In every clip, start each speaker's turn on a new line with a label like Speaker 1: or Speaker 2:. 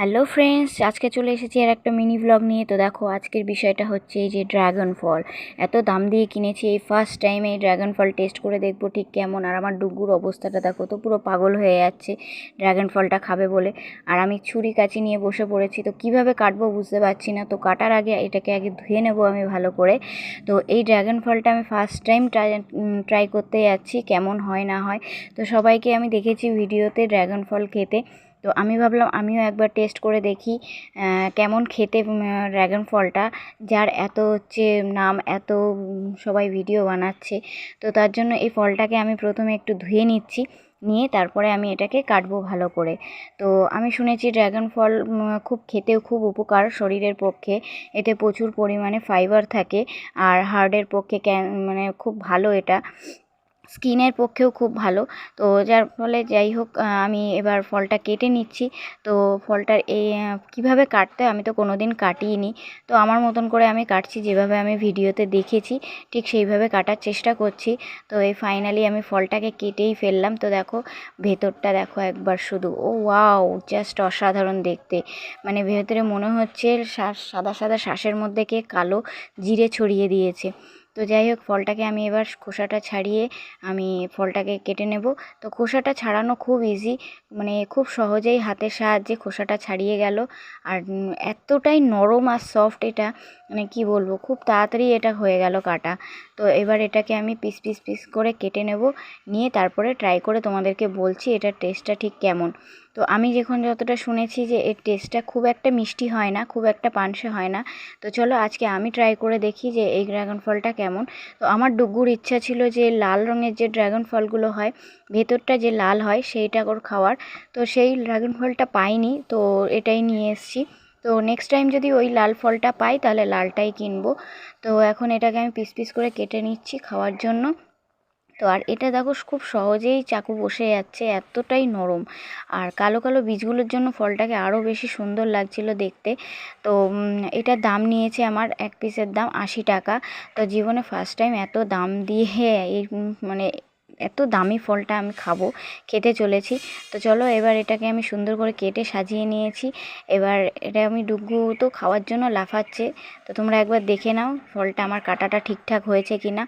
Speaker 1: Hello friends আজকে চলে এসেছি আর একটা মিনি ব্লগ নিয়ে। তো দেখো, আজকের বিষয়টা হচ্ছে এই যে ড্রাগন ফল এত দাম দিয়ে কিনেছি, এই ফার্স্ট টাইম এই ড্রাগন ফল টেস্ট করে দেখব ঠিক কেমন। আর আমার ডুগুর অবস্থাটা দেখো, তো পুরো পাগল হয়ে যাচ্ছে ড্রাগন ফলটা খাবে বলে। আর আমি ছুরি কাচি নিয়ে বসে পড়েছি, তো কীভাবে কাটবো বুঝতে পারছি না। তো কাটার আগে এটাকে আগে ধুয়ে নেব আমি ভালো করে। তো এই ড্রাগন ফলটা আমি ফার্স্ট টাইম ট্রাই করতে যাচ্ছি, কেমন হয় না হয়। তো সবাইকে আমি দেখেছি ভিডিওতে ড্রাগন ফল খেতে। তো আমি ভাবলাম আমিও একবার টেস্ট করে দেখি কেমন খেতে ড্র্যাগন ফলটা, যার এত হচ্ছে নাম, এত সবাই ভিডিও বানাচ্ছে। তো তার জন্য এই ফলটাকে আমি প্রথমে একটু ধুয়ে নিচ্ছি, নিয়ে তারপরে আমি এটাকে কাটবো ভালো করে। তো আমি শুনেছি ড্র্যাগন ফল খুব খেতেও খুব উপকার শরীরের পক্ষে। এতে প্রচুর পরিমাণে ফাইবার থাকে, আর হার্টের পক্ষে মানে খুব ভালো এটা। স্কিনের পক্ষেও খুব ভালো। তো যার ফলে যাই হোক আমি এবার ফলটা কেটে নিচ্ছি। তো ফলটার এই কীভাবে কাটতে আমি তো কোনো দিন কাটিনি তো আমার মতন করে আমি কাটছি, যেভাবে আমি ভিডিওতে দেখেছি, ঠিক সেইভাবে কাটার চেষ্টা করছি। তো এই ফাইনালি আমি ফলটাকে কেটেই ফেললাম। তো দেখো, ভেতরটা দেখো একবার শুধু, ও ওয়াও, জাস্ট অসাধারণ দেখতে। মানে ভেতরে মনে হচ্ছে শ্বাস সাদা সাদা শ্বাসের মধ্যে কে কালো জিরে ছড়িয়ে দিয়েছে। তো যাই হোক, ফলটাকে আমি এবার খোসাটা ছাড়িয়ে আমি ফলটাকে কেটে নেব। তো খোসাটা ছাড়ানো খুব ইজি মানে খুব সহজেই হাতের সাহায্যে খোসাটা ছাড়িয়ে গেল। আর এতটাই নরম আর সফট এটা মানে কি বলব, খুব তাড়াতাড়ি এটা হয়ে গেল কাটা। তো এবার এটাকে আমি পিস পিস পিস করে কেটে নেব, নিয়ে তারপরে ট্রাই করে তোমাদেরকে বলছি এটার টেস্টটা ঠিক কেমন। তো আমি যখন যতটা শুনেছি যে এর টেস্টটা খুব একটা মিষ্টি হয় না, খুব একটা পানসে হয় না, তো চলো আজকে আমি ট্রাই করে দেখি যে এই ড্রাগন ফলটা কেমন। তো আমার ডুগুর ইচ্ছা ছিল যে লাল রঙের যে ড্রাগন ফলগুলো হয়, ভেতরটা যে লাল হয় সেইটা ওর খাওয়ার। তো সেই ড্রাগন ফলটা পাইনি, তো এটাই নিয়ে এসেছি। তো নেক্সট টাইম যদি ওই লাল ফলটা পাই, তাহলে লালটাই কিনবো। তো এখন এটাকে আমি পিস পিস করে কেটে নিচ্ছি খাওয়ার জন্য। তো আর এটা দেখো খুব সহজেই চাকু বসে যাচ্ছে, এতটাই নরম। আর কালো কালো বীজগুলোর জন্য ফলটাকে আরও বেশি সুন্দর লাগছিল দেখতে। তো এটার দাম নিয়েছে আমার এক পিসের দাম আশি টাকা। তো জীবনে ফার্স্ট টাইম এত দাম দিয়ে এই মানে এত দামি ফলটা আমি খাব, খেতে চলেছি। তো চলো এবার এটাকে আমি সুন্দর করে কেটে সাজিয়ে নিয়েছি। এবার এটা আমি ডুগু তো খাওয়ার জন্য লাফাচ্ছে। তো তোমরা একবার দেখে নাও ফলটা আমার কাটাটা ঠিকঠাক হয়েছে কি না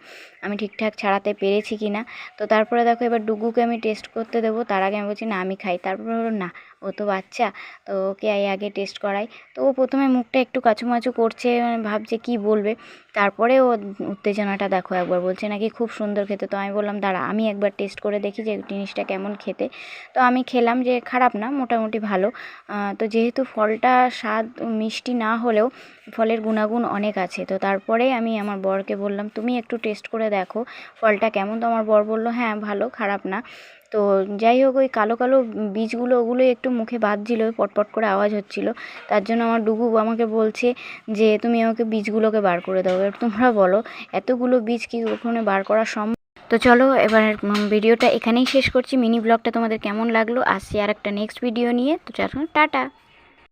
Speaker 1: আমি ঠিকঠাক ছাড়াতে পেরেছি কি না তো তারপরে দেখো এবার ডুগুকে আমি টেস্ট করতে দেবো, তার আগে আমি বলছি না, আমি খাই। তারপরে না ও তো বাচ্চা, তো ওকে আগে টেস্ট করাই। তো ও প্রথমে মুখটা একটু কাচুমাচু করছে মানে ভাবছে কি বলবে। তারপরে ও উত্তেজনাটা দেখো একবার বলছে, নাকি খুব সুন্দর খেতে? তো আমি বললাম, দাঁড়া, আমি একবার টেস্ট করে দেখি যে জিনিসটা কেমন খেতে। তো আমি খেলাম যে খারাপ না, মোটামুটি ভালো। তো যেহেতু ফলটা স্বাদ মিষ্টি না হলেও ফলের গুণাগুণ অনেক আছে। তো তারপরে আমি আমার বরকে বললাম, তুমি একটু টেস্ট করে দেখো, ফলটা কেমন? তো আমার বর বলল হ্যাঁ ভালো, খারাপ না। তো যাই হোক, ওই কালো কালো বীজগুলো ওগুলোই একটু মুখে বাজছিল পটপট করে আওয়াজ হচ্ছিল। তার জন্য আমার ডুবু আমাকে বলছে যে, তুমি আমাকে বীজগুলোকে বার করে দাও। এবার তোমরা বলো, এতগুলো বীজ কি ওখানে বার করা সম্ভব? তো চলো, এবার ভিডিওটা এখানেই শেষ করছি। মিনি ব্লগটা তোমাদের কেমন লাগল? আসছি আর একটা নেক্সট ভিডিও নিয়ে। তো চলো, টাটা!